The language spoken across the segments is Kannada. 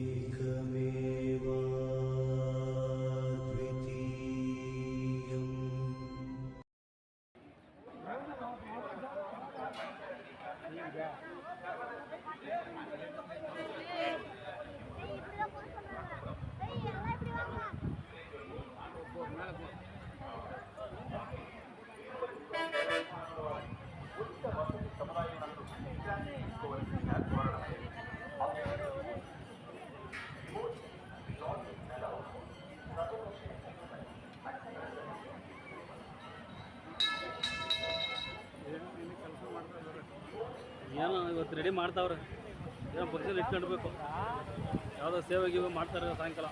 Yeah. ಇವತ್ತು ರೆಡಿ ಮಾಡ್ತಾವ್ರೆ. ಏನೋ ಪಕ್ಷದಲ್ಲಿ ಇಟ್ಕೊಂಡ್ಬೇಕು ಯಾವುದೋ ಸೇವೆ ಗೀವೆ ಮಾಡ್ತಾರೆ ಸಾಯಂಕಾಲ.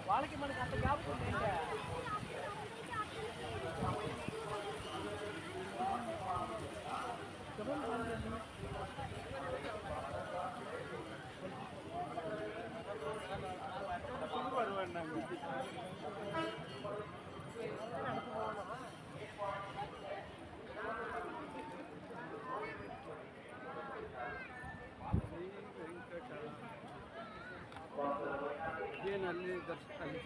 ಅಲ್ಲಿ ದರ್ಶ ಅಲ್ಲಿ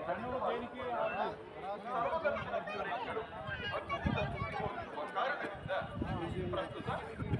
ಜನ ಹಾಂ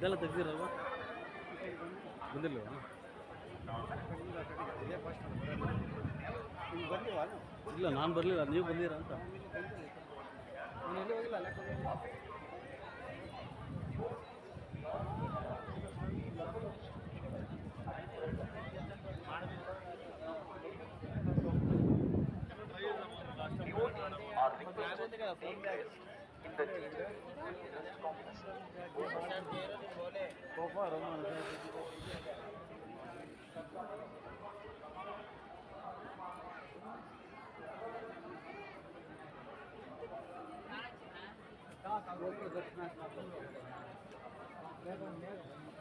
ದಲ್ಲ ತಗಿರವಾ ಬಂದಿರಲ್ಲ ಇಲ್ಲ ನಾನು ಬರಲಿಲ್ಲ. ನೀವು ಬಂದಿರ ಅಂತ. ನೀನು ಆಗಿಲ್ಲ var ama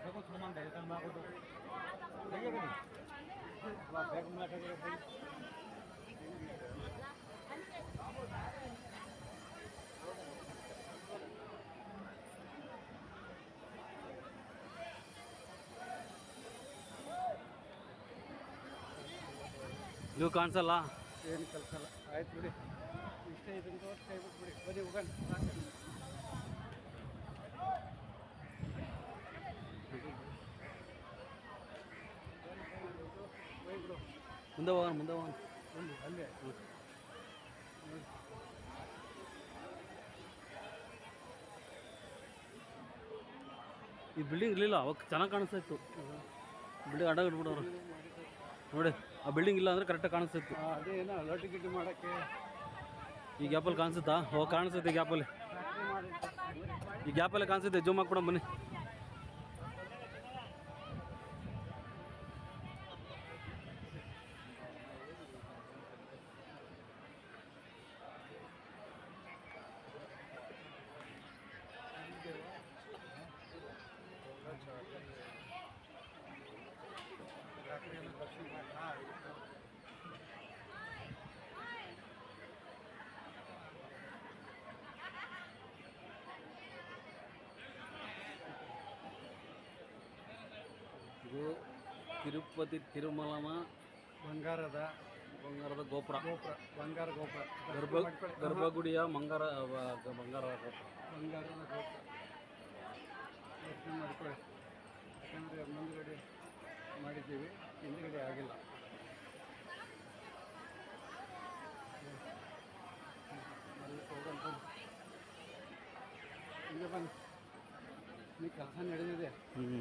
배고 도망 내려다 마고도 배고 배고 마고 ನೀವು ಕಾಣಿಸಲ್ಲ? ಏನು ಕಲ್ಸಲ್ಲ ಆಯ್ತು ಬಿಡಿ. ಇಷ್ಟ ಅಂತ ಕೈ ಬಿಟ್ಬಿಡಿ ಬನ್ನಿ ಹೋಗೋಣ. ಮುಂದೆ ಹೋಗೋಣ ಮುಂದೆ ಹೋಗೋಣ. ಅಲ್ಲೇ. ಈ ಬಿಲ್ಡಿಂಗ್ ಇರಲಿಲ್ಲ ಅವಾಗ ಚೆನ್ನಾಗಿ ಕಾಣಿಸ್ತಾ ಇತ್ತು. ಬಿಲ್ಡಿಂಗ್ ಅಡ್ಡ ಇಟ್ಬಿಡೋರು ನೋಡಿ. ಆ ಬಿಲ್ಡಿಂಗ್ ಇಲ್ಲ ಅಂದ್ರೆ ಕರೆಕ್ಟಾಗಿ ಕಾಣಿಸುತ್ತೆ. ಇತ್ತು ಅದೇ ಏನೋ ಲೊಟ್ಟಿ ಗಿಟ್ಟಿ ಮಾಡೋಕ್ಕೆ. ಈ ಗ್ಯಾಪಲ್ಲಿ ಕಾಣಿಸುತ್ತಾ? ಓ ಕಾಣಿಸುತ್ತೆ ಈ ಗ್ಯಾಪಲ್ಲಿ ಈ ಗ್ಯಾಪಲ್ಲಿ ಕಾಣಿಸುತ್ತೆ. ಜೂಮ್ ಹಾಕ್ಬಿಡೋಣ ಬನ್ನಿ. ತಿರುಪತಿ ತಿರುಮಲಮ ಬಂಗಾರದ ಬಂಗಾರದ ಗೋಪುರ. ಗೋಪುರ ಬಂಗಾರ ಗೋಪುರ. ಗರ್ಭ ಗರ್ಭಗುಡಿಯ ಮಂಗಾರ ಬಂಗಾರ ಬಂಗಾರದ ಗೋಪುರ. ಬಂಗಾರದ ಗೋಪುರ. ಮಾಡಿಕೊಳ್ಳಿ ಮಾಡ್ಕೊಳ್ಳಿ ಯಾಕಂದರೆ ಮುಂದುಗಡೆ ಮಾಡಿದ್ದೀವಿ ಹಿಂದುಗಡೆ ಆಗಿಲ್ಲ. ಈಗ ಬನ್ನಿ. ಕೆಲಸ ನಡೆದಿದೆ. ಹ್ಞೂ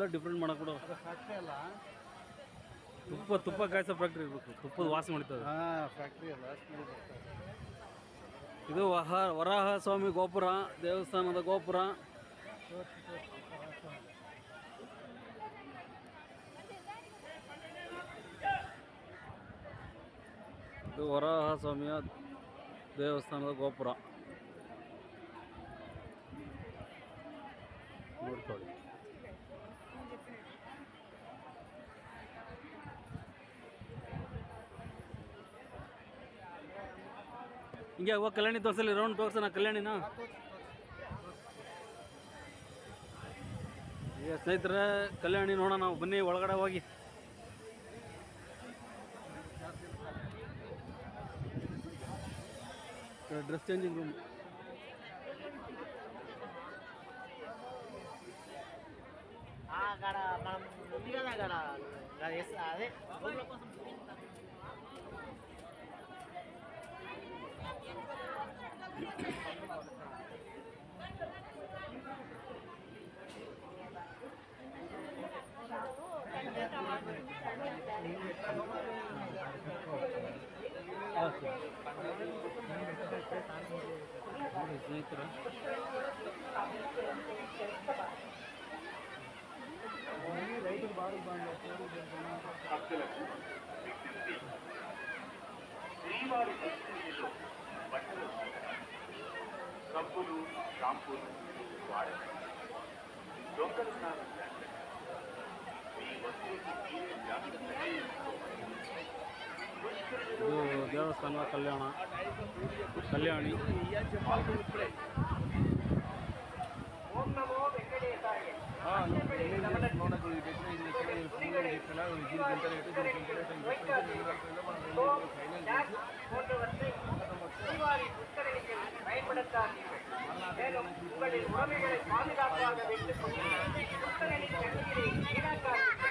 ಎಲ್ಲ ಡಿಫ್ರೆಂಟ್ ಮಾಡಕ್ಕೆ ಫ್ಯಾಕ್ಟ್ರಿ ಅಲ್ಲ. ತುಪ್ಪ ತುಪ್ಪ ಕಾಯಿಸೋ ಫ್ಯಾಕ್ಟ್ರಿ ಇರಬೇಕು. ತುಪ್ಪದ ವಾಸನೆ ಮಾಡ್ತದೆ ಹಾಂ ಫ್ಯಾಕ್ಟ್ರಿ ಅಲ್ಲ ಇದು ವಹ ವರಾಹ ಸ್ವಾಮಿ ಗೋಪುರ ದೇವಸ್ಥಾನದ ಗೋಪುರ. ಇದು ವರಾಹ ಸ್ವಾಮಿಯ ದೇವಸ್ಥಾನದ ಗೋಪುರ. ಹಿಂಗೆ ಹೋಗಿ ಕಲ್ಯಾಣಿ ತೋರಿಸಲಿ ರೌಂಡ್ ತೋರ್ಸೋಣ ಕಲ್ಯಾಣಿನ ಈಗ ಸ್ನೇಹಿತರೆ ಕಲ್ಯಾಣಿ ನೋಡೋಣ ನಾವು ಬನ್ನಿ ಒಳಗಡೆ ಹೋಗಿ ಡ್ರೆಸ್ ಚೇಂಜಿಂಗ್ ರೂಮ್ అక్కడ మనం ఉంది కదా అక్కడ అది వేస్తా- అదే आपके लगते harmful to our environment. Local environment, we must be ಇದು ದೇವಸ್ಥಾನ ಕಲ್ಯಾಣ ಕಲ್ಯಾಣಿ ಹಾಂ ನೋಡೋದು ಫೈನಲ್ பயன்படுத்தாதீர்கள். மேலும் உங்களின் உரிமைகளை பாதுகாப்பாக வைத்துக் கொண்டு மக்களின் கல்வியை வீணாக்காதீர்கள்.